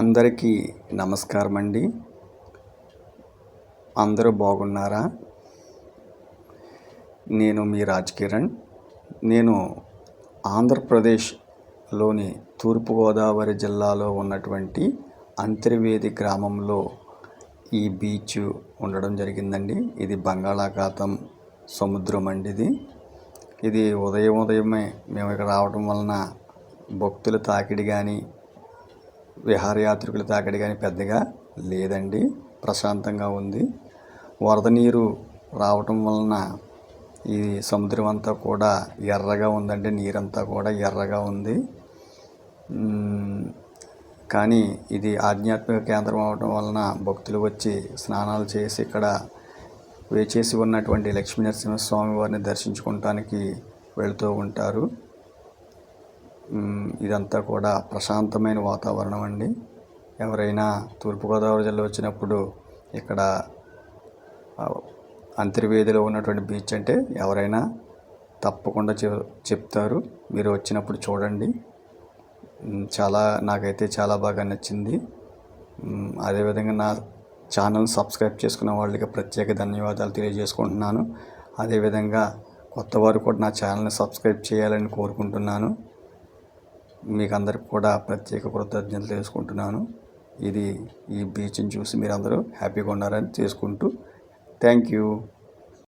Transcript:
అందరికీ నమస్కారం అండి అందరూ బాగున్నారా? నేను మీ రాజ్ కిరణ్. నేను ఆంధ్రప్రదేశ్లోని తూర్పుగోదావరి జిల్లాలో ఉన్నటువంటి అంతర్వేది గ్రామంలో ఈ బీచ్ ఉండడం జరిగిందండి. ఇది బంగాళాఖాతం సముద్రం అండి ఇది. ఇది ఉదయం ఉదయమే మేము ఇక్కడ రావడం వలన భక్తుల తాకిడి కానీ విహారయాత్రికుల తాకిడి కానీ పెద్దగా లేదండి. ప్రశాంతంగా ఉంది. వరద నీరు రావటం వలన ఈ సముద్రం అంతా కూడా ఎర్రగా ఉందండి. నీరంతా కూడా ఎర్రగా ఉంది. కానీ ఇది ఆధ్యాత్మిక కేంద్రం అవడం వలన భక్తులు వచ్చి స్నానాలు చేసి ఇక్కడ వేచేసి ఉన్నటువంటి లక్ష్మీ నరసింహస్వామి వారిని దర్శించుకోవటానికి వెళుతూ ఉంటారు. ఇదంతా కూడా ప్రశాంతమైన వాతావరణం అండి. ఎవరైనా తూర్పుగోదావరి జిల్లా వచ్చినప్పుడు ఇక్కడ అంతర్వేదిలో ఉన్నటువంటి బీచ్ అంటే ఎవరైనా తప్పకుండా చె చెప్తారు. మీరు వచ్చినప్పుడు చూడండి. చాలా నాకైతే చాలా బాగా నచ్చింది. అదేవిధంగా నా ఛానల్ సబ్స్క్రైబ్ చేసుకున్న వాళ్ళకి ప్రత్యేక ధన్యవాదాలు తెలియజేసుకుంటున్నాను. అదేవిధంగా కొత్త వారు కూడా నా ఛానల్ని సబ్స్క్రైబ్ చేయాలని కోరుకుంటున్నాను. మీకు అందరికి కూడా ప్రత్యేక కృతజ్ఞతలు తెలుసుకుంటున్నాను. ఇది ఈ బీచ్ని చూసి మీరు అందరూ హ్యాపీగా ఉన్నారని చేసుకుంటూ థ్యాంక్ యూ.